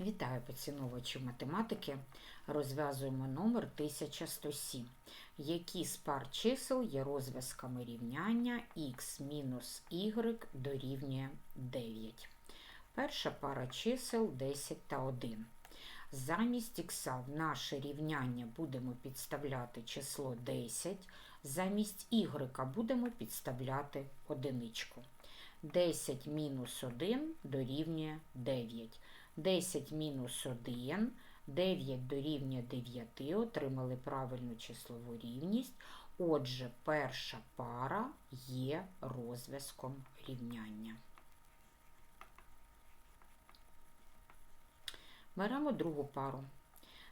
Вітаю поціновувачів математики. Розв'язуємо номер 1107. Які з пар чисел є розв'язками рівняння x мінус y дорівнює 9. Перша пара чисел 10 та 1. Замість х в наше рівняння будемо підставляти число 10, замість y будемо підставляти одиничку. 10 мінус 1 дорівнює 9. 10 мінус 1, 9 дорівнює 9, отримали правильну числову рівність. Отже, перша пара є розв'язком рівняння. Беремо другу пару.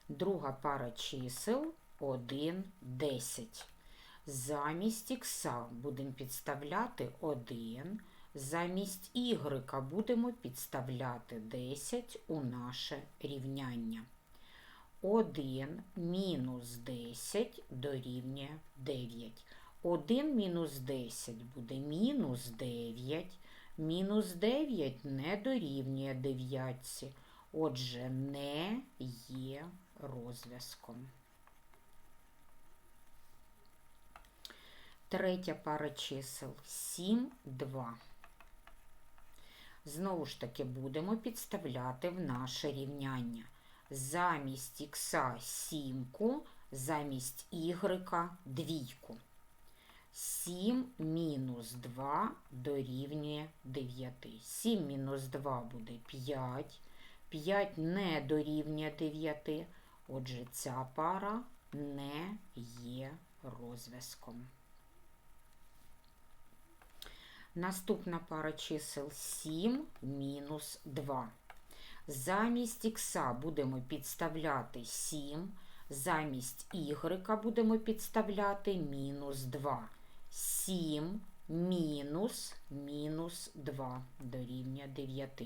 Друга пара чисел 1, 10. Замість х будемо підставляти 1, замість y будемо підставляти 10 у наше рівняння. 1 мінус 10 дорівнює 9. 1 мінус 10 буде мінус 9. Мінус 9 не дорівнює 9. Отже, не є розв'язком. Третя пара чисел 7, 2. Знову ж таки будемо підставляти в наше рівняння. Замість х сімку, замість y двійку. 7 мінус 2 дорівнює 9. 7 мінус 2 буде 5. 5 не дорівнює 9. Отже, ця пара не є розв'язком. Наступна пара чисел 7 мінус 2. Замість х будемо підставляти 7, замість y будемо підставляти мінус 2. 7 мінус мінус 2 дорівнює 9.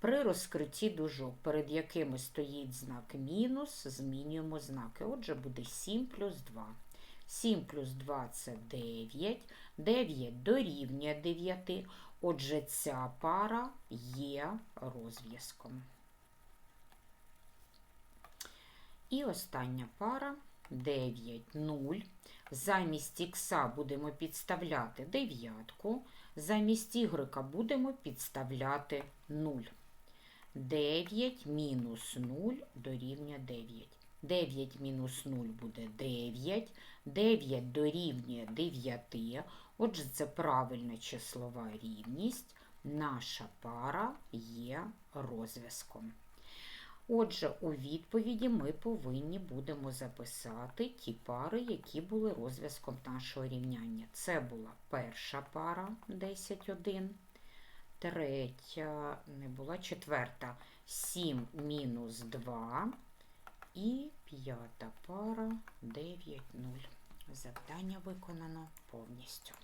При розкритті дужок, перед якими стоїть знак мінус, змінюємо знаки. Отже, буде 7 плюс 2. 7 плюс 2 це 9. 9 дорівнює 9. Отже, ця пара є розв'язком. І остання пара 9, 0. Замість х будемо підставляти дев'ятку, замість y будемо підставляти 0. 9 мінус 0 дорівнює 9. 9 мінус 0 буде 9. 9 дорівнює 9. Отже, це правильна числова рівність. Наша пара є розв'язком. Отже, у відповіді ми повинні будемо записати ті пари, які були розв'язком нашого рівняння. Це була перша пара 10, 1, третя, не була четверта 7 мінус 2 і п'ята пара 9, 0. Завдання виконано повністю.